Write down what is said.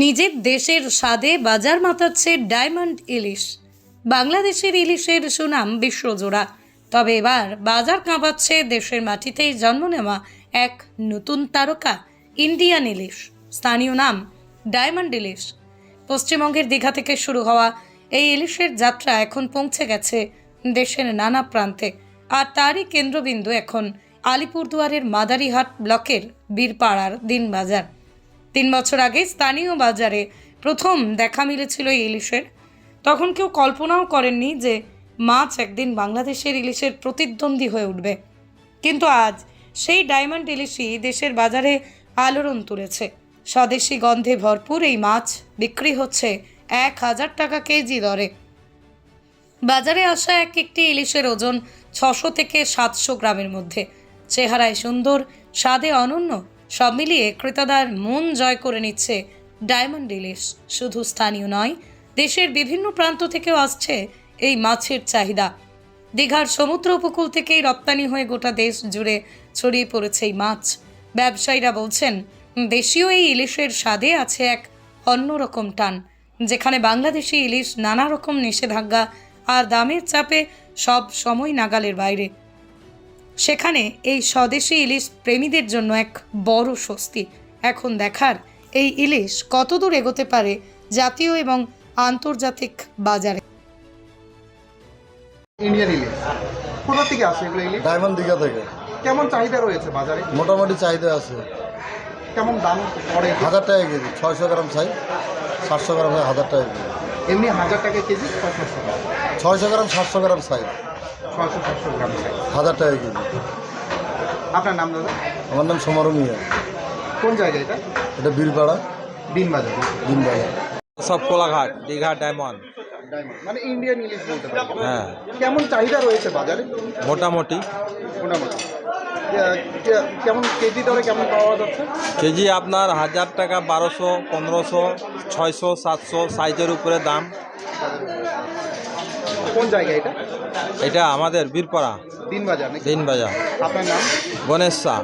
নিজের দেশের স্বাদে বাজার মাতাচ্ছে ডায়মন্ড ইলিশ। বাংলাদেশের ইলিশের সুনাম বিশ্বজোড়া। তবে এবার বাজার কাঁপাচ্ছে দেশের মাটিতেই জন্ম নেওয়া এক নতুন তারকা, ইন্ডিয়ান ইলিশ। স্থানীয় নাম ডায়মন্ড ইলিশ। পশ্চিমবঙ্গের দীঘা থেকে শুরু হওয়া এই ইলিশের যাত্রা এখন পৌঁছে গেছে দেশের নানা প্রান্তে। আর তারই কেন্দ্রবিন্দু এখন আলিপুরদুয়ারের মাদারিহাট ব্লকের বীরপাড়ার দিনবাজার। তিন বছর আগে স্থানীয় বাজারে প্রথম দেখা মিলেছিল এই ইলিশের। তখন কেউ কল্পনাও করেননি যে মাছ একদিন বাংলাদেশের ইলিশের প্রতিদ্বন্দ্বী হয়ে উঠবে। কিন্তু আজ সেই ডায়মন্ড ইলিশই দেশের বাজারে আলোড়ন তুলেছে। স্বদেশি গন্ধে ভরপুর এই মাছ বিক্রি হচ্ছে এক হাজার টাকা কেজি দরে। বাজারে আসা এক একটি ইলিশের ওজন ছশো থেকে সাতশো গ্রামের মধ্যে। চেহারায় সুন্দর, স্বাদে অনন্য সব মিলিয়ে ক্রেতাদার মন জয় করে নিচ্ছে ডায়মন্ড ইলিশ শুধু স্থানীয় নয়, দেশের বিভিন্ন প্রান্ত থেকেও আসছে এই মাছের চাহিদা। দীঘার সমুদ্র উপকূল থেকেই রপ্তানি হয়ে গোটা দেশ জুড়ে ছড়িয়ে পড়েছে এই মাছ। ব্যবসায়ীরা বলছেন, দেশীয় এই ইলিশের স্বাদে আছে এক অন্যরকম টান, যেখানে বাংলাদেশি ইলিশ নানা রকম নিষেধাজ্ঞা আর দামের চাপে সব সময় নাগালের বাইরে। সেখানে এই স্বদেশি ইলিশ প্রেমীদের জন্য এক বড় স্বস্তি। এখন দেখার এই ইলিশ কতদূর এগোতে পারে জাতীয় এবং আন্তর্জাতিক বাজারে? ইন্ডিয়ান ইলিশ। কোথা থেকে আসে এগুলো ইলিশ? ডায়মন্ড দীঘা থেকে। কেমন চাহিদা রয়েছে বাজারে? মোটামুটি চাহিদা আছে। কেমন দাম পড়ে? হাজার টাকা কেজি ছয়শো গ্রাম সাইজ সাতশো গ্রাম হাজার টাকা কেজি। এমনি হাজার টাকা কেজি ছশো ছয়শো গ্রাম সাতশো গ্রাম সাইজ। সাতশো গ্রাম। হাজার টাকা কেজি। আপনার নাম দাদা? আমার নাম সমারু মিয়া কোন জায়গা এটা? এটা দিনবাজার দিনবাজার সব কোলাঘাট দীঘা ডায়মন্ড। ডায়মন্ড। মানে ইন্ডিয়ান ইলিশ বলতে পারি হ্যাঁ। কেমন চাহিদা রয়েছে বাজারে? মোটামুটি। মোটামুটি। কে- কে- কেমন কেজি দরে কেমন পাওয়া যাচ্ছে? কেজি আপনার হাজার টাকা বারোশো পনেরোশো ছয়শো সাতশো সাইজের উপরে দাম। কোন জায়গা এটা? এটা আমাদের বীরপাড়া। দিনবাজার দিনবাজার। আপনার নাম? গণেশ শাহ